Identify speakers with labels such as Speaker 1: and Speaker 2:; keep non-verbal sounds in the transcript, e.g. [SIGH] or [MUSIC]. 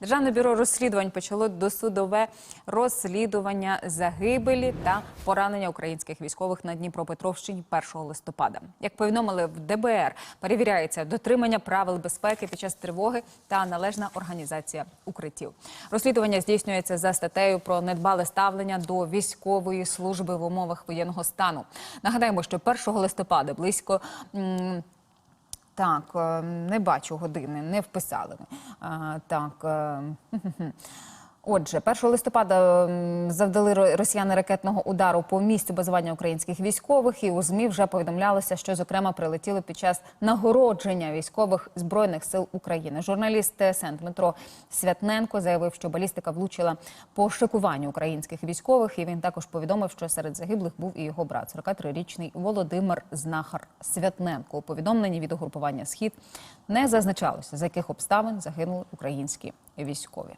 Speaker 1: Державне бюро розслідувань почало досудове розслідування загибелі та поранення українських військових на Дніпропетровщині 1 листопада. Як повідомили в ДБР, перевіряється дотримання правил безпеки під час тривоги та належна організація укриттів. Розслідування здійснюється за статтею про недбале ставлення до військової служби в умовах воєнного стану. Нагадаємо, що 1 листопада близько. Так, е, не бачу години, не вписали. ми. Так. [LAUGHS] Отже, 1 листопада завдали росіяни ракетного удару по місцю базування українських військових, і у ЗМІ вже повідомлялося, що зокрема прилетіли під час нагородження військових збройних сил України. Журналіст ТСН Дмитро Святненко заявив, що балістика влучила по шикуванню українських військових. І він також повідомив, що серед загиблих був і його брат, 43-річний Володимир Знахар Святненко. У повідомленні від угрупування Схід не зазначалося, з яких обставин загинули українські військові.